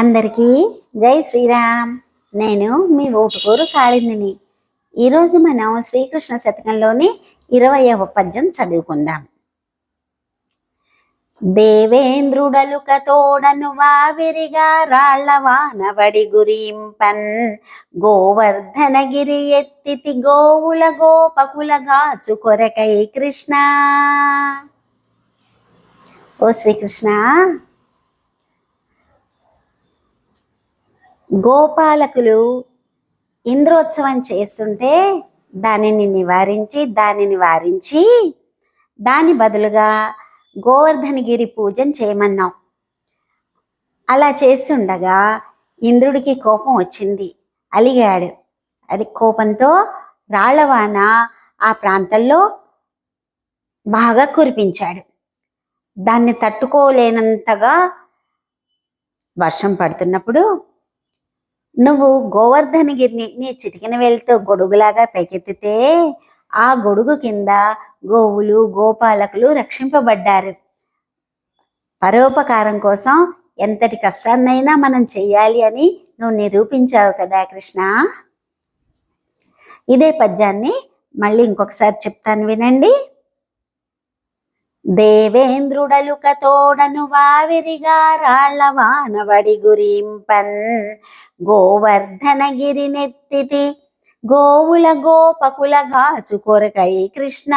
అందరికీ జై శ్రీరామ్. నేను మీ ఓటుకూరు కాళిందిని. ఈరోజు మనం శ్రీకృష్ణ శతకంలోని ఇరవయవ పద్యం చదువుకుందాం. దేవేంద్రుడలుక తోడను వావిరిగా రాళ్ళవానవడి గురింపన్ గోవర్ధనగిరి ఎత్తితి గోవుల గోపకుల గాచు కొరకై కృష్ణ. ఓ శ్రీకృష్ణ గోపాలకులు ఇంద్రోత్సవం చేస్తుంటే దానిని నివారించి దానిని వారించి దాని బదులుగా గోవర్ధనగిరి పూజను చేయమన్నాం. అలా చేస్తుండగా ఇంద్రుడికి కోపం వచ్చింది. అలిగాడు. అది కోపంతో రాళ్ళవాన ఆ ప్రాంతంలో బాగా కురిపించాడు. దాన్ని తట్టుకోలేనంతగా వర్షం పడుతున్నప్పుడు నువ్వు గోవర్ధనగిరిని నీ చిటికిన వేలితో గొడుగులాగా పైకెత్తితే ఆ గొడుగు కింద గోవులు గోపాలకులు రక్షింపబడ్డారు. పరోపకారం కోసం ఎంతటి కష్టాన్నైనా మనం చెయ్యాలి అని నువ్వు నిరూపించావు కదా కృష్ణ. ఇదే పద్యాన్ని మళ్ళీ ఇంకొకసారి చెప్తాను వినండి. దేవేంద్రుడలుక తోడను వావిరిగా రాళ్ళ వానవడి గురింపన్. గోవర్ధనగిరి నెత్తితి గోవుల గోపకుల గాచు కొరకై కృష్ణ.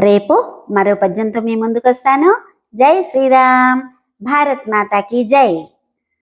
రేపు మరో పద్యంతో మీ ముందుకు వస్తాను జై శ్రీరామ్. భారత్ మాతాకి జై.